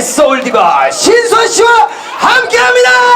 소울디바 신수아 씨와 함께합니다.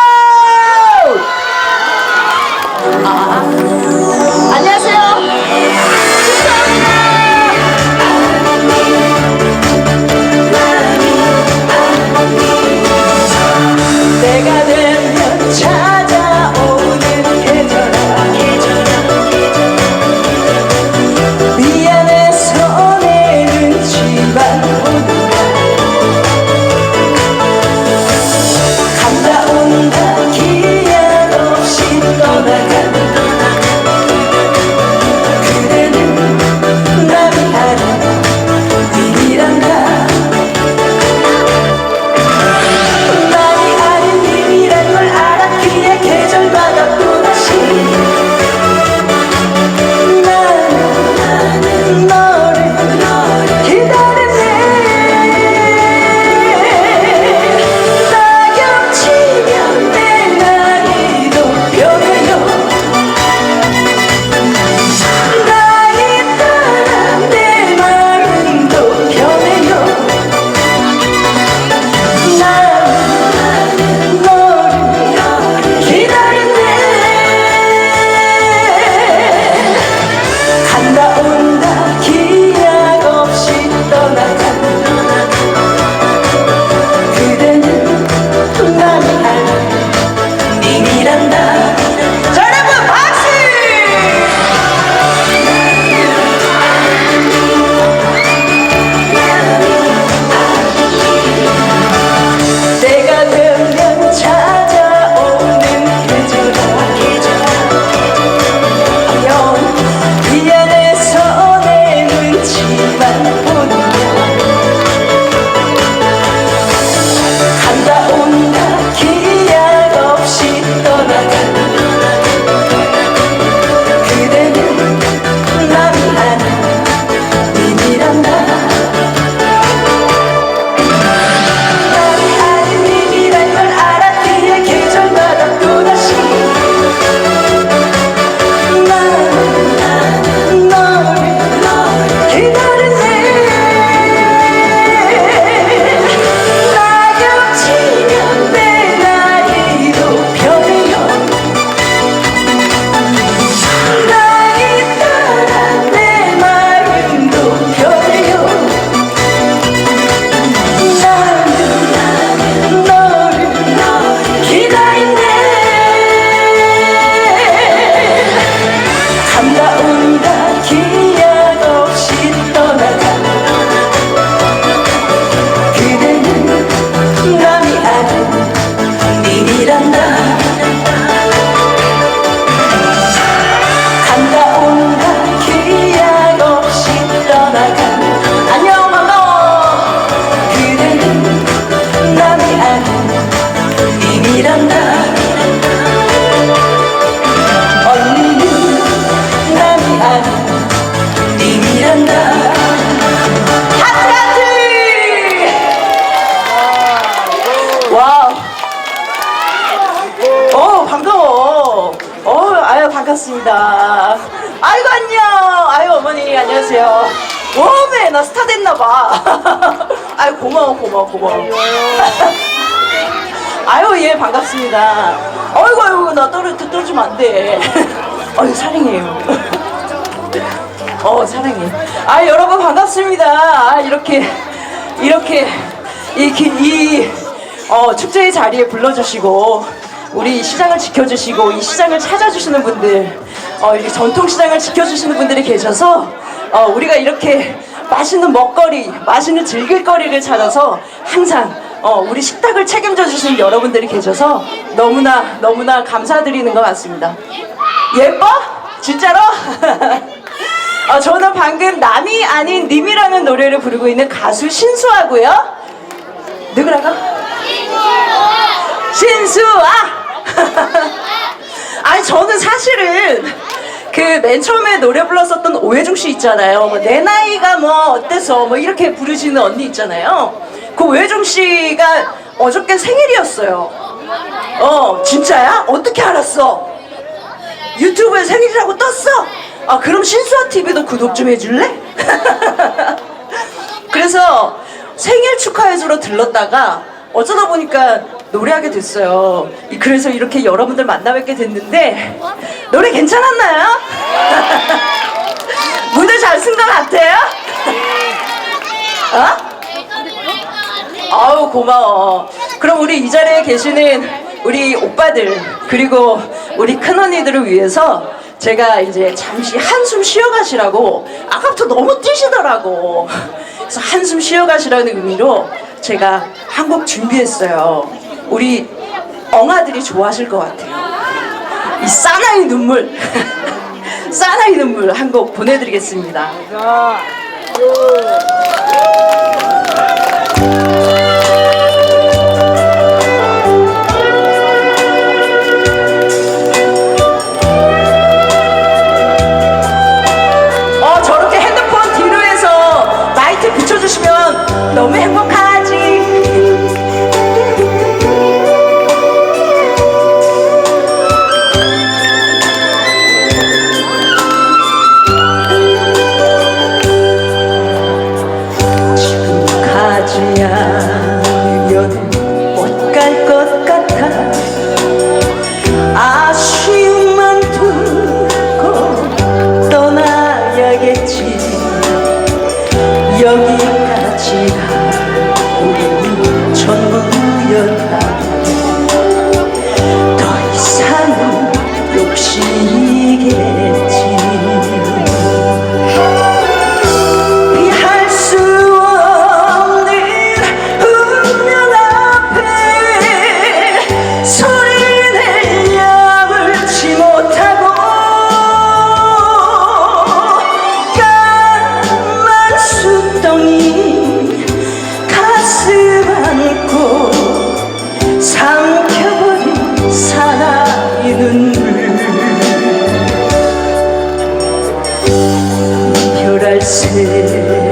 봐. 아유 고마워 고마워 고마워. 아유 예 반갑습니다. 어이구 어이구 나 떨어 떨어지면 안 돼. 어유 사랑해요. 어 사랑해. 아 여러분 반갑습니다. 아, 이렇게 이렇게 이렇게 이 어, 축제의 자리에 불러주시고 우리 시장을 지켜주시고 이 시장을 찾아주시는 분들 어, 이 전통시장을 지켜주시는 분들이 계셔서 어, 우리가 이렇게 맛있는 먹거리 맛있는 즐길거리를 찾아서 항상 어, 우리 식탁을 책임져 주시는 여러분들이 계셔서 너무나 너무나 감사드리는 것 같습니다 예뻐? 진짜로? 어, 저는 방금 남이 아닌 님이라는 노래를 부르고 있는 가수 신수하고요. 누구라고? 신수아! 아니 저는 사실은 그 맨 처음에 노래 불렀었던 오해중 씨 있잖아요. 뭐 내 나이가 뭐 어때서 뭐 이렇게 부르시는 언니 있잖아요. 그 오해중 씨가 어저께 생일이었어요. 어 진짜야? 어떻게 알았어? 유튜브에 생일이라고 떴어? 아 그럼 신수아 TV도 구독 좀 해줄래? 그래서 생일 축하해주러 들렀다가 어쩌다 보니까 노래하게 됐어요. 그래서 이렇게 여러분들 만나 뵙게 됐는데 노래 괜찮았나요? 무대 잘 쓴 것 같아요? 어? 아우 고마워. 그럼 우리 이 자리에 계시는 우리 오빠들 그리고 우리 큰언니들을 위해서 제가 이제 잠시 한숨 쉬어가시라고 아까부터 너무 뛰시더라고 그래서 한숨 쉬어가시라는 의미로 제가 한 곡 준비했어요 우리 엉아들이 좋아하실 것 같아요. 이 사나이 눈물, 사나이 눈물 한 곡 보내드리겠습니다. я. 같이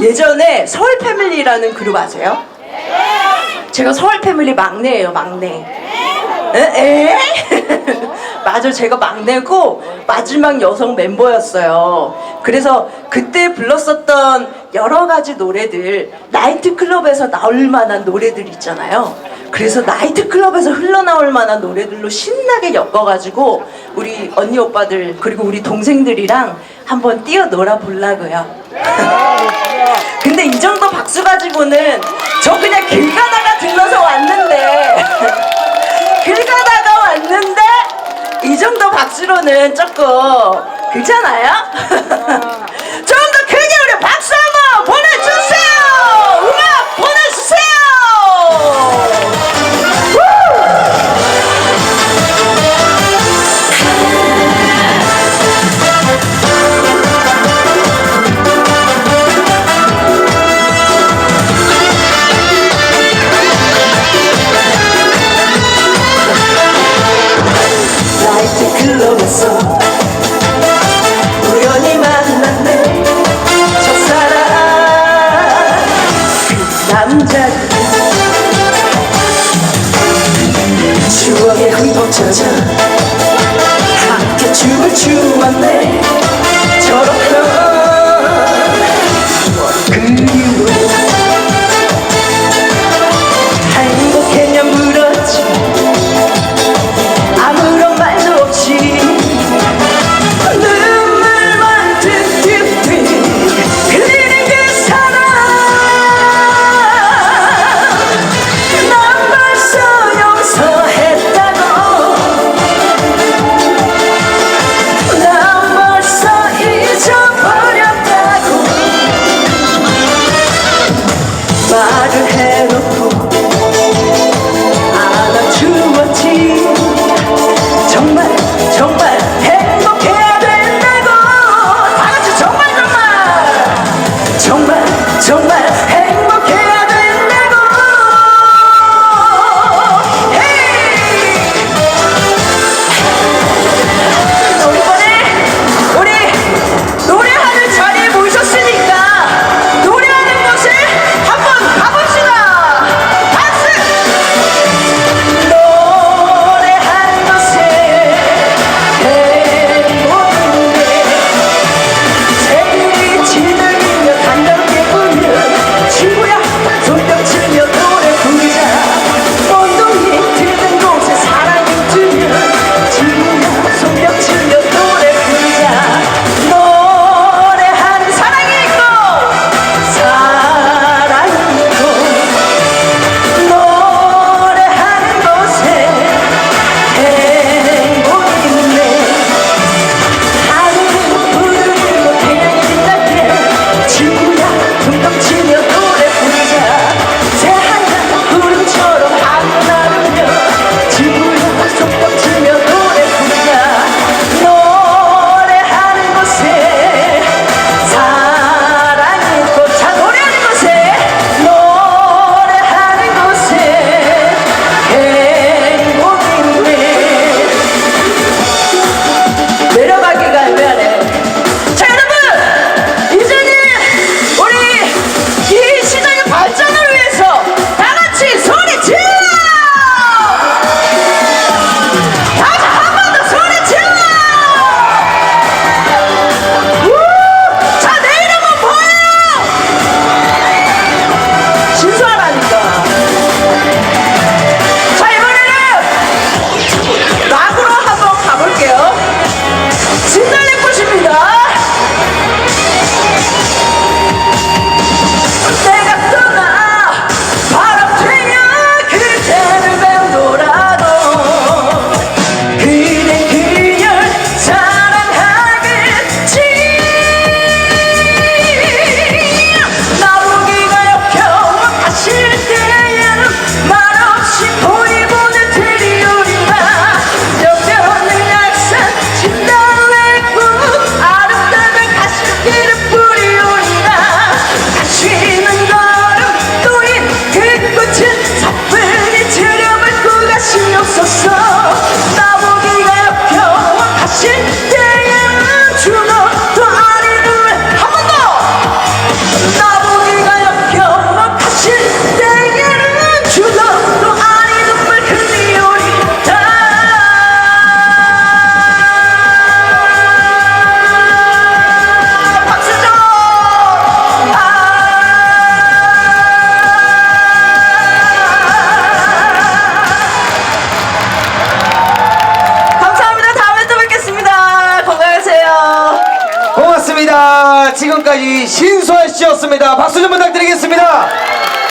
예전에 서울 패밀리라는 그룹 아세요? 제가 서울 패밀리 막내예요, 막내. 에? 에? 맞아, 제가 막내고 마지막 여성 멤버였어요. 그래서 그때 불렀었던 여러 가지 노래들, 나이트클럽에서 나올 만한 노래들 있잖아요. 그래서 나이트클럽에서 흘러나올 만한 노래들로 신나게 엮어가지고 우리 언니 오빠들 그리고 우리 동생들이랑 한번 뛰어놀아 보려고요. 근데 이 정도 박수 가지고는 저 그냥 길 가다가 들러서 왔는데 길 가다가 왔는데 이 정도 박수로는 조금 그렇잖아요? 좀 悄悄。